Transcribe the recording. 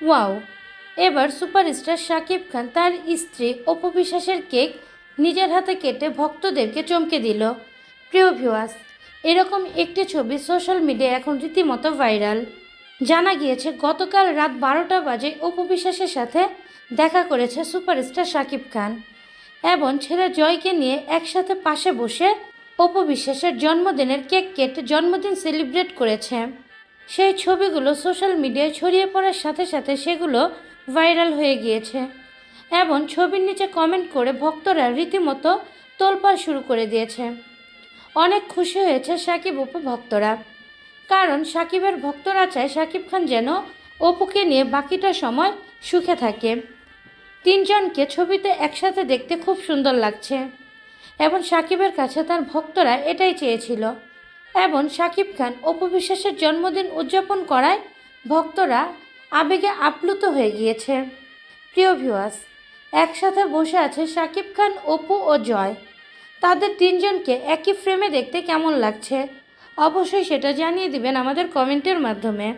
Wow, এবার superstar Shakib Khan তার স্ত্রী অপু বিশ্বাসের কেক নিজের হাতে কেটে ভক্তদেরকে চমকে দিল। প্রিয় ভিউয়ার্স এরকম একটি ছবি সোশ্যাল মিডিয়া এখন রীতিমতো ভাইরাল জানা গিয়েছে, গতকাল রাত বারোটা বাজে অপু বিশ্বাসের সাথে দেখা করেছে সুপারস্টার শাকিব খান এবং ছেলে জয়কে নিয়ে একসাথে পাশে বসে অপু বিশ্বাসের জন্মদিনের কেক কেটে জন্মদিন সেলিব্রেট করেছে। সেই ছবিগুলো সোশ্যাল মিডিয়ায় ছড়িয়ে পড়ার সাথে সাথে সেগুলো ভাইরাল হয়ে গিয়েছে। এবং ছবির নিচে কমেন্ট করে ভক্তরা রীতিমতো তোলপাড় শুরু করে দিয়েছে। অনেক খুশি হয়েছে সাকিব অপু ভক্তরা। কারণ সাকিবের ভক্তরা চায় সাকিব খান যেন অপুকে নিয়ে বাকিটা সময় সুখে থাকে। তিনজনকে ছবিতে একসাথে দেখতে খুব সুন্দর লাগছে। এবং সাকিবের কাছে তার ভক্তরা এটাই চেয়েছিল। এবং শাকিব খান অপু বিশ্বাসের জন্মদিন উদযাপন করায় ভক্তরা আবেগে আপ্লুত হয়ে গিয়েছে। প্রিয় ভিউয়ার্স একসাথে বসে আছে শাকিব খান, অপু ও জয়। তাদের তিনজনকে একই ফ্রেমে দেখতে কেমন লাগছে? অবশ্যই সেটা জানিয়ে দিবেন আমাদের কমেন্টের মাধ্যমে।